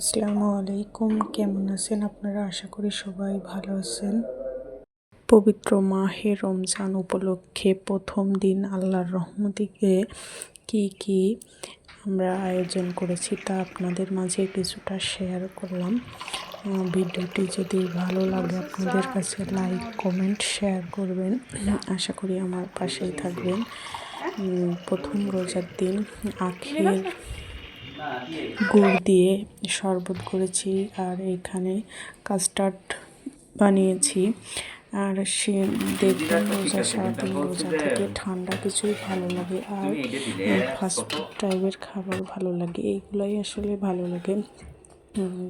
আসসালামু আলাইকুম। কেমন আছেন আপনারা? আশা করি সবাই ভালো আছেন। পবিত্র মাহে রমজান উপলক্ষে প্রথম দিন আল্লাহর রহমতিকে কি কি আমরা আয়োজন করেছি তা আপনাদের মাঝে কিছুটা শেয়ার করলাম। ভিডিওটি যদি ভালো লাগে আপনাদের কাছে লাইক, কমেন্ট, শেয়ার করবেন। আশা করি আমার পাশেই থাকবেন। প্রথম রোজার দিন, আখের গুড় দিয়ে শরবত করেছি আর এখানে কাস্টার্ড বানিয়েছি। আর সে দেখবেন রোজা, সারাদিন রোজা থেকে ঠান্ডা কিছুই ভালো লাগে আর ফাস্টফুড টাইপের খাবার ভালো লাগে এইগুলাই আসলে ভালো লাগে।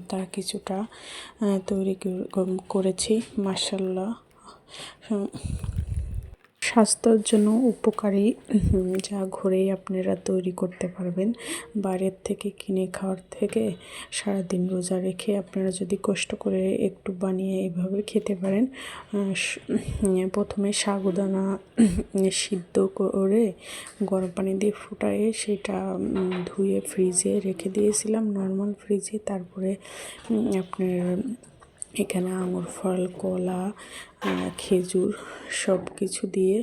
তা কিছুটা তৈরি করে- করেছি মাসাল্লাহ স্বাস্থ্যের জন্য উপকারী যা ঘরেই আপনারা তৈরি করতে পারবেন। বাইরের থেকে কিনে খাওয়ার থেকে সারাদিন রোজা রেখে আপনারা যদি কষ্ট করে একটু বানিয়ে এভাবে খেতে পারেন প্রথমে সাগুদানা সিদ্ধ করে গরম পানি দিয়ে ফুটায়ে সেটা ধুয়ে ফ্রিজে রেখে দিয়েছিলাম নর্মাল ফ্রিজে তারপরে আপনার এখানে আঙুর ফল, কলা খেজুর সব কিছু দিয়ে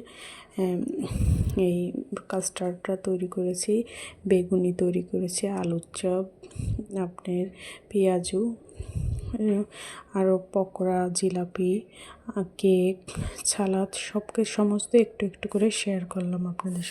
এই কাস্টার্ডটা তৈরি করেছি, বেগুনি তৈরি করেছি, আলুর চপ, আপনার পেঁয়াজু আরও পকোড়া, জিলাপি কেক, সালাদ, সবকে, সমস্ত একটু একটু করে শেয়ার করলাম আপনাদের সাথে।